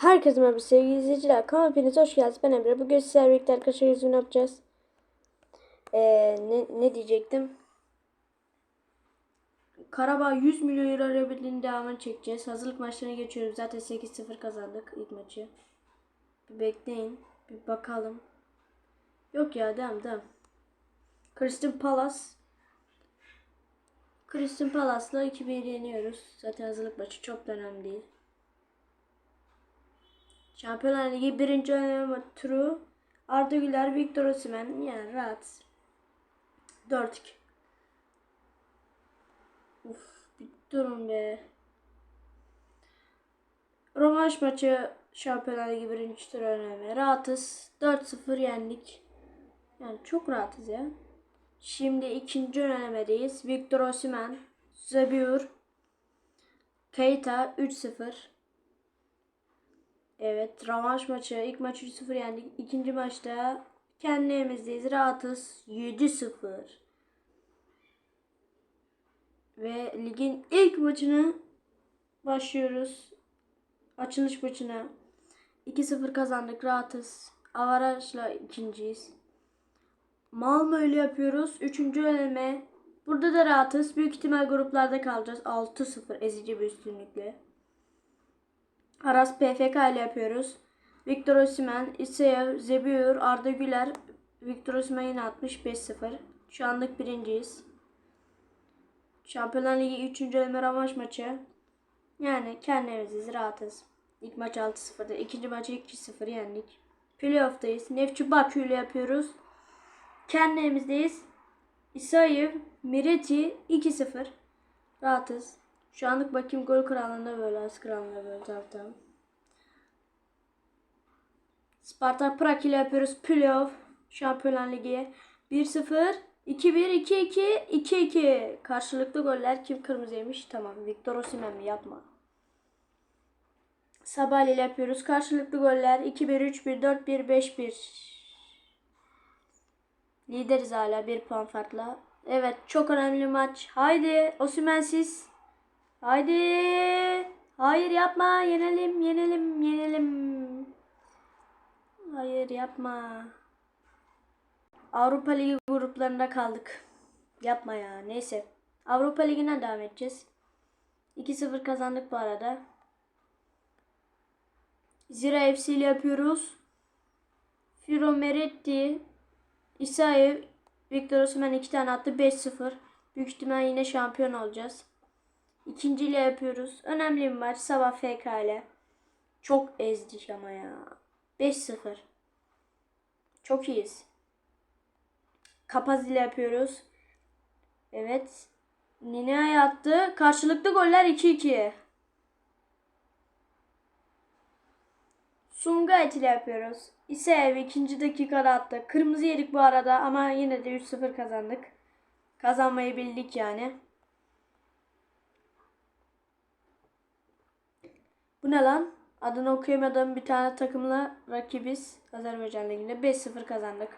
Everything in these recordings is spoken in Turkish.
Herkese merhaba sevgili izleyiciler. Kanal hepiniz hoş geldiniz. Ben Emre. Bugün sizlerle birlikte arkadaşlar yüzünü yapacağız. Ee, ne, ne diyecektim? Karabağ 100 milyon euro rebelliğinin devamını çekeceğiz. Hazırlık maçlarına geçiyoruz. Zaten 8-0 kazandık ilk maçı. Bir bekleyin. Bir bakalım. Yok ya devam devam. Crystal Palace. Crystal Palace'la 2-1 yeniyoruz. Zaten hazırlık maçı çok önemli değil. Şampiyonlar Ligi birinci oynama turu Arda Güler, Victor Osimhen yani rahat. 4-2. Uf bir durun be. Rövanş maçı Şampiyonlar Ligi birinci tur oynamaya rahatız. 4-0 yendik. Yani çok rahatız ya. Şimdi ikinci önemedeyiz. Victor Osimhen, Zabur, Keita 3-0. Evet, rövanş maçı. İlk maç 3-0 yendik. İkinci maçta kendi evimizdeyiz. Rahatız. 7-0. Ve ligin ilk maçını başlıyoruz. Açılış maçına. 2-0 kazandık. Rahatız. Avaraj'la ikinciyiz. Malmö ile yapıyoruz. Üçüncü eleme. Burada da rahatız. Büyük ihtimal gruplarda kalacağız. 6-0 ezici bir üstünlükle. Aras PFK ile yapıyoruz. Victor Osimhen, İseyev, Zebur, Arda Güler. Victor Osimhen yine atmış 5-0. Şu anlık birinciyiz. Şampiyonlar Ligi 3. eleme rövanş maçı. Yani kendimiziz, rahatız. İlk maç 6-0'da. ikinci maçı 2-0 yendik. Playoff'tayız. Nefçi Bakü ile yapıyoruz. Kendi evimizdeyiz. Mireti 2-0. Rahatız. Şu anlık bakayım gol kralında böyle, az kralında böyle taraftan. Spartak Prag ile yapıyoruz playoff Şampiyonlar Ligi. 1-0, 2-1, 2-2, 2-2. Karşılıklı goller kim kırmızıymış? Tamam. Victor Osimhen mi? Yapma. Sabah ile yapıyoruz. Karşılıklı goller 2-1, 3-1, 4-1, 5-1. Lideriz hala bir puan farkla. Evet çok önemli maç. Haydi Osimhen'siz. Haydi. Hayır yapma. Yenelim, yenelim, yenelim. Hayır yapma. Avrupa Ligi gruplarında kaldık. Yapma ya. Neyse. Avrupa Ligi'ne devam edeceğiz. 2-0 kazandık bu arada. Zira FC ile yapıyoruz. Firo Meretti, İsaev, Victor Osimhen iki tane attı 5-0. Büyük ihtimal yine şampiyon olacağız. İkinciyle yapıyoruz. Önemli bir maç. Sabah FK ile. Çok ezdik ama ya. 5-0. Çok iyiyiz. Kapaz ile yapıyoruz. Evet. Nine'ye attı. Karşılıklı goller 2-2. Sungayt ile yapıyoruz. İsev ikinci dakikada attı. Kırmızı yedik bu arada ama yine de 3-0 kazandık. Kazanmayı bildik yani. Bu ne lan? Adını okuyamadığım bir tane takımla rakibiz. Azerbaycan Ligi'nde 5-0 kazandık.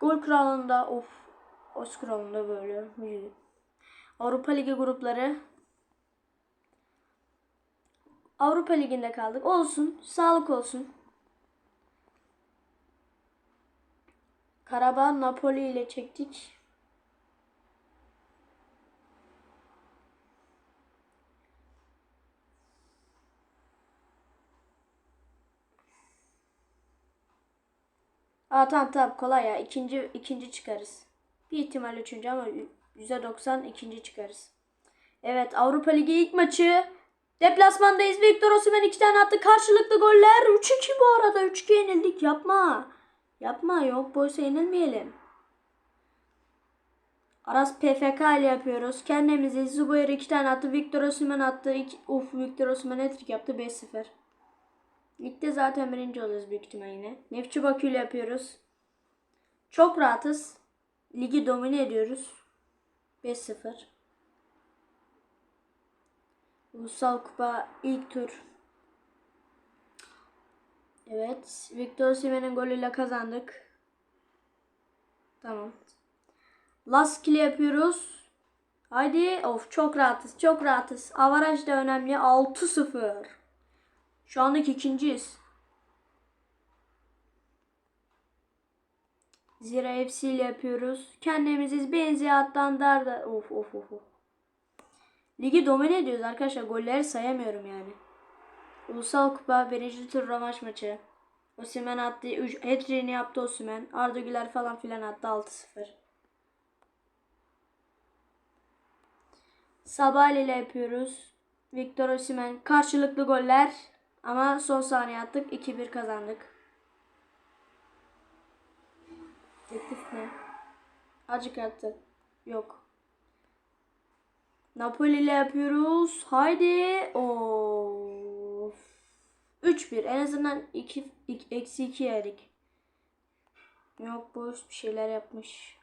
Gol kralında of. Os kralında böyle. Avrupa Ligi grupları. Avrupa Ligi'nde kaldık. Olsun. Sağlık olsun. Karabağ Napoli ile çektik. Aa tamam tamam kolay ya. İkinci, ikinci çıkarız. Bir ihtimal üçüncü ama %90 ikinci çıkarız. Evet Avrupa Ligi ilk maçı. Deplasmandayız. Victor Osimhen iki tane attı. Karşılıklı goller. 3-2 bu arada. 3-2 yenildik. Yapma. Yapma. Yok boysa yenilmeyelim. Aras PFK ile yapıyoruz. Kendimizi Zubayer iki tane attı. Victor Osimhen attı. İki, uf Victor Osimhen hat yaptı. 5-0. Ligde zaten birinci oluruz büyük ihtimal yine. Nefçi Bakü ile yapıyoruz. Çok rahatız. Ligi domine ediyoruz. 5-0. Ulusal Kupa ilk tur. Evet. Victor Osimhen'in golüyle kazandık. Tamam. Last kill yapıyoruz. Haydi. Of çok rahatız. Çok rahatız. Avaraj da önemli. 6-0. Şu anlık ikinciyiz. Zira hepsiyle yapıyoruz. Kendimiziz benziyattan darda. Of of of of. Ligi domine ediyoruz arkadaşlar. Golleri sayamıyorum yani. Ulusal Kupa 1. tur rövanş maçı. Osimhen attı. Hat-trick'ini yaptı Osimhen. Arda Güler falan filan attı 6-0. Sabah ile yapıyoruz. Victor Osimhen karşılıklı goller ama son saniye attık 2-1 kazandık. Teklif ne? Acı kartı. Yok. Napoli ile yapıyoruz. Haydi. Of. 3-1. En azından 2 eksi 2 yedik. Yok boş bir şeyler yapmış.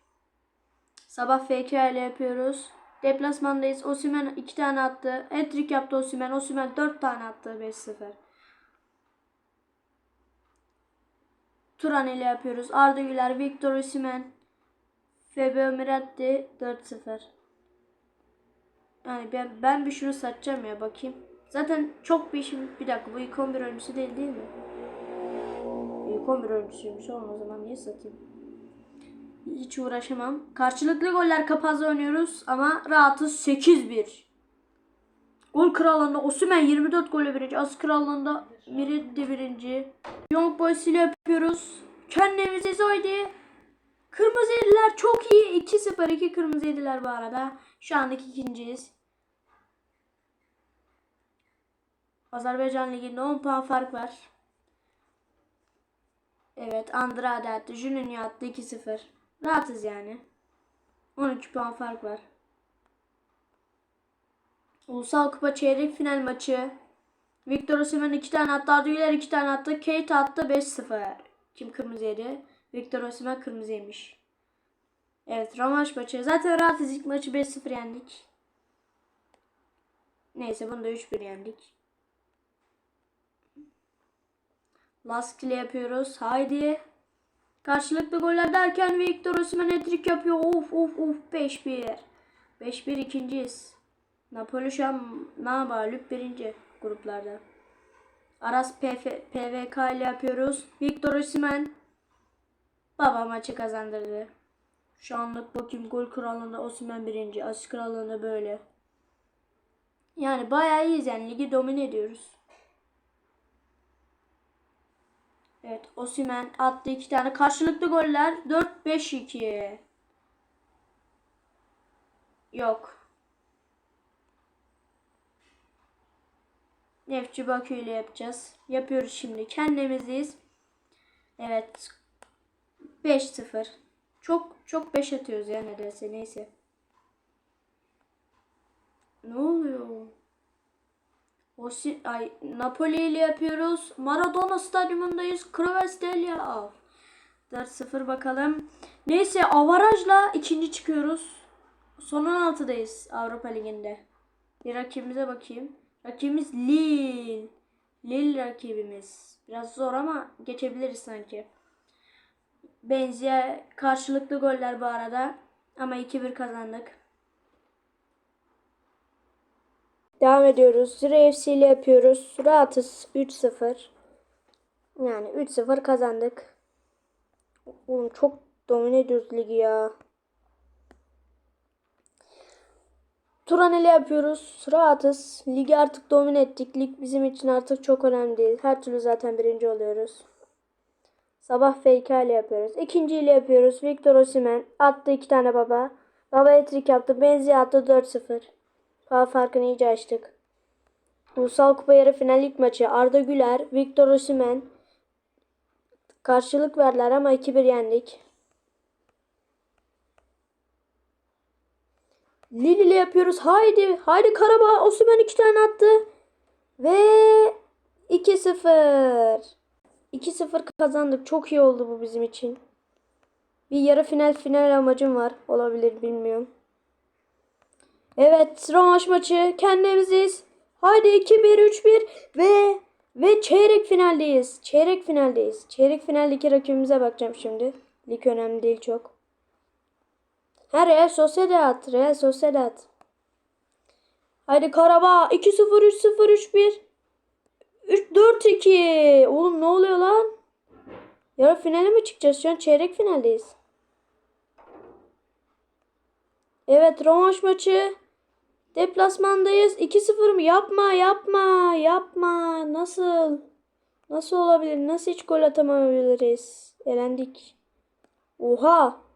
Sabah FK ile yapıyoruz. Deplasmandayız. Osimhen 2 tane attı. Hat-trick yaptı Osimhen. Osimhen 4 tane attı 5-0. Turan ile yapıyoruz. Arda Güler, Victor Osimhen, Fabio Miratti 4-0. Yani ben, ben bir şunu satacağım ya bakayım. Zaten çok bir işim. Bir dakika bu ilk 11 oyuncusu değil değil mi? İlk 11 oyuncusuymuş oğlum o zaman niye satayım? Hiç uğraşamam. Karşılıklı goller kapazda oynuyoruz ama rahatız 8-1. Gol krallığında Osimhen 24 golle birinci. As krallığında Miretti birinci. Young Boys ile yapıyoruz. Kendimizi Zoydi. Kırmızı yediler çok iyi. 2-0 2 kırmızı yediler bu arada. Şu andaki ikinciyiz. Azerbaycan Ligi'nde 10 puan fark var. Evet Andrade attı. Juninho attı 2-0. Rahatız yani. 12 puan fark var. Ulusal Kupa çeyrek final maçı. Victor Osimhen 2 tane attı. Arda Güler 2 tane attı. Kate attı 5-0. Kim kırmızı yedi? Victor Osimhen kırmızı yemiş. Evet rövanş maçı. Zaten rahatız ilk maçı 5-0 yendik. Neyse bunu da 3-1 yendik. Last ile yapıyoruz. Haydi. Karşılıklı goller derken Victor Osimhen hat-trick yapıyor. Of of of 5-1. 5-1 ikinciyiz. Napoli şu an nabalüp birinci gruplarda. Aras PF, PVK ile yapıyoruz. Victor Osimhen baba maçı kazandırdı. Şu anlık bakayım gol krallığında Osimhen birinci. Asist krallığında böyle. Yani bayağı iyiyiz yani ligi domine ediyoruz. Evet Osimhen attı iki tane karşılıklı goller 4-5-2. Yok. Nefçi Bakü ile yapacağız. Yapıyoruz şimdi. Kendimiziz. Evet. 5-0. Çok çok 5 atıyoruz ya nedense. Neyse. Ne oluyor? Osi ay Napoli ile yapıyoruz. Maradona stadyumundayız. Krovestelia. 4-0 bakalım. Neyse avarajla ikinci çıkıyoruz. Son 16'dayız Avrupa Ligi'nde. Bir rakibimize bakayım. Rakibimiz Lille. Lille rakibimiz. Biraz zor ama geçebiliriz sanki. Benziye karşılıklı goller bu arada. Ama 2-1 kazandık. Devam ediyoruz. Zira FC ile yapıyoruz. Rahatız 3-0. Yani 3-0 kazandık. Oğlum çok domine ligi ya. Turan ile yapıyoruz. Rahatız. Ligi artık domine ettik. Lig bizim için artık çok önemli değil. Her türlü zaten birinci oluyoruz. Sabah fake ile yapıyoruz. İkinci ile yapıyoruz. Victor Osimhen attı iki tane baba. Baba etrik yaptı. Benzi attı 4-0. Puan farkını iyice açtık. Ulusal Kupa yarı final ilk maçı Arda Güler, Victor Osimhen karşılık verdiler ama 2-1 yendik. Lille ile yapıyoruz. Haydi, haydi Karabağ. Osimhen 2 tane attı. Ve 2-0. 2-0 kazandık. Çok iyi oldu bu bizim için. Bir yarı final final amacım var. Olabilir bilmiyorum. Evet rövanş maçı kendimiziz. Haydi 2-1-3-1 ve ve çeyrek finaldeyiz. Çeyrek finaldeyiz. Çeyrek finaldeki rakibimize bakacağım şimdi. Lig önemli değil çok. Ha Real Sociedad. Real Sociedad. Haydi Karabağ 2-0 3-0 3-1. 3 4 2. Oğlum ne oluyor lan? Yarı finale mi çıkacağız? Şu an çeyrek finaldeyiz. Evet, rövanş maçı. Deplasmandayız. 2-0 mı? Yapma, yapma, yapma. Nasıl? Nasıl olabilir? Nasıl hiç gol atamayabiliriz? Elendik. Oha.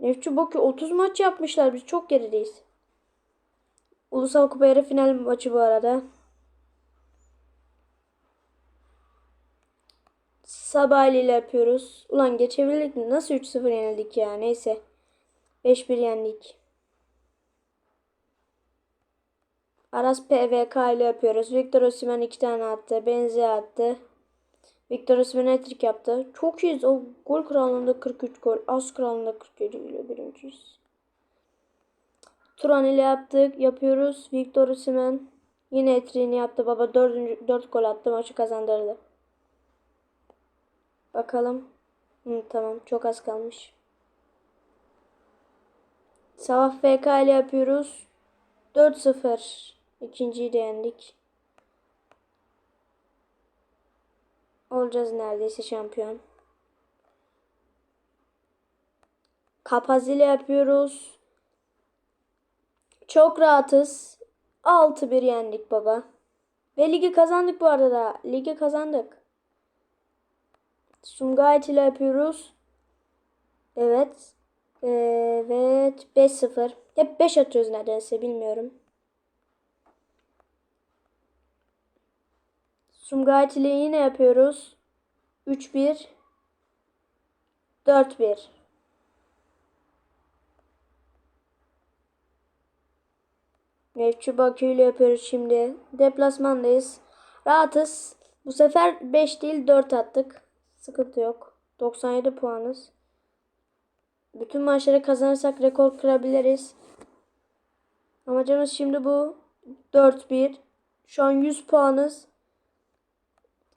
Nefçi Bakü 30 maç yapmışlar. Biz çok gerideyiz. Ulusal Kupa yarı final maçı bu arada. Sabahleyle ile yapıyoruz. Ulan geçebildik mi? Nasıl 3-0 yenildik ya? Neyse. 5-1 yendik. Aras PVK ile yapıyoruz. Victor Osimhen 2 tane attı. Benzi attı. Victor Osimhen hat-trick yaptı. Çok iyiyiz. O gol krallığında 43 gol. Az krallığında 47 ile birinciyiz. Turan ile yaptık. Yapıyoruz. Victor Osimhen yine hat-trick'ini yaptı. Baba 4. 4 gol attı. Maçı kazandırdı. Bakalım. Hı, tamam. Çok az kalmış. Sabah FK ile yapıyoruz. 4-0. İkinciyi de yendik. Olacağız neredeyse şampiyon. Kapaz ile yapıyoruz. Çok rahatız. 6-1 yendik baba. Ve ligi kazandık bu arada. Ligi kazandık. Sumgayet ile yapıyoruz. Evet. Evet. 5-0. Hep 5 atıyoruz nedense bilmiyorum. Sumgayet ile yine yapıyoruz. 3-1. 4-1. Nefçi Bakü ile yapıyoruz şimdi. Deplasmandayız. Rahatız. Bu sefer 5 değil 4 attık. Sıkıntı yok. 97 puanız. Bütün maçları kazanırsak rekor kırabiliriz. Amacımız şimdi bu. 4-1. Şu an 100 puanız.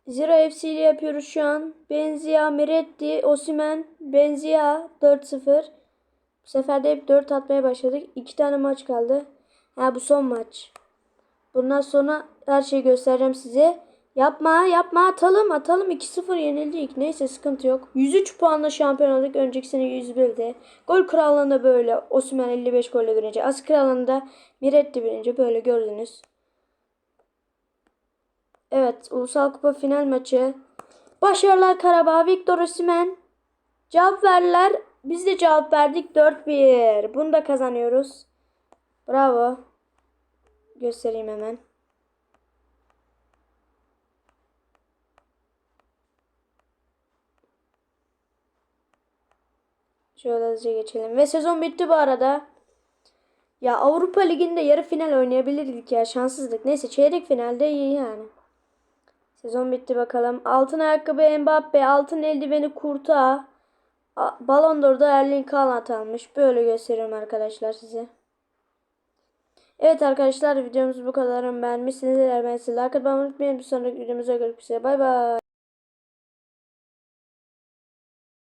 Zero FC ile yapıyoruz şu an. Benzia, Miretti, Osimen, Benzia 4-0. Bu sefer de hep 4 atmaya başladık. 2 tane maç kaldı. Ha bu son maç. Bundan sonra her şeyi göstereceğim size. Yapma yapma atalım atalım 2-0 yenildik. Neyse sıkıntı yok. 103 puanla şampiyon olduk. Önceki sene 101'de. Gol krallığında böyle. Osman 55 golle birinci. As krallığında Miretti birinci. Böyle gördünüz. Evet Ulusal Kupa final maçı. Başarılar Karabağ. Victor Osimhen. Cevap verdiler. Biz de cevap verdik. 4-1. Bunu da kazanıyoruz. Bravo. Göstereyim hemen. Şöyle hızlıca geçelim. Ve sezon bitti bu arada. Ya Avrupa Ligi'nde yarı final oynayabilirdik ya. Şanssızlık. Neyse çeyrek finalde iyi yani. Sezon bitti bakalım. Altın ayakkabı Mbappe. Altın eldiveni Kurta. Ballon d'Or'da Erling Haaland almış. Böyle gösteriyorum arkadaşlar size. Evet arkadaşlar videomuz bu kadar. Beğenmişsiniz. Eğer size like atmayı unutmayın. Bir sonraki videomuzda görüşmek üzere. Bay bay.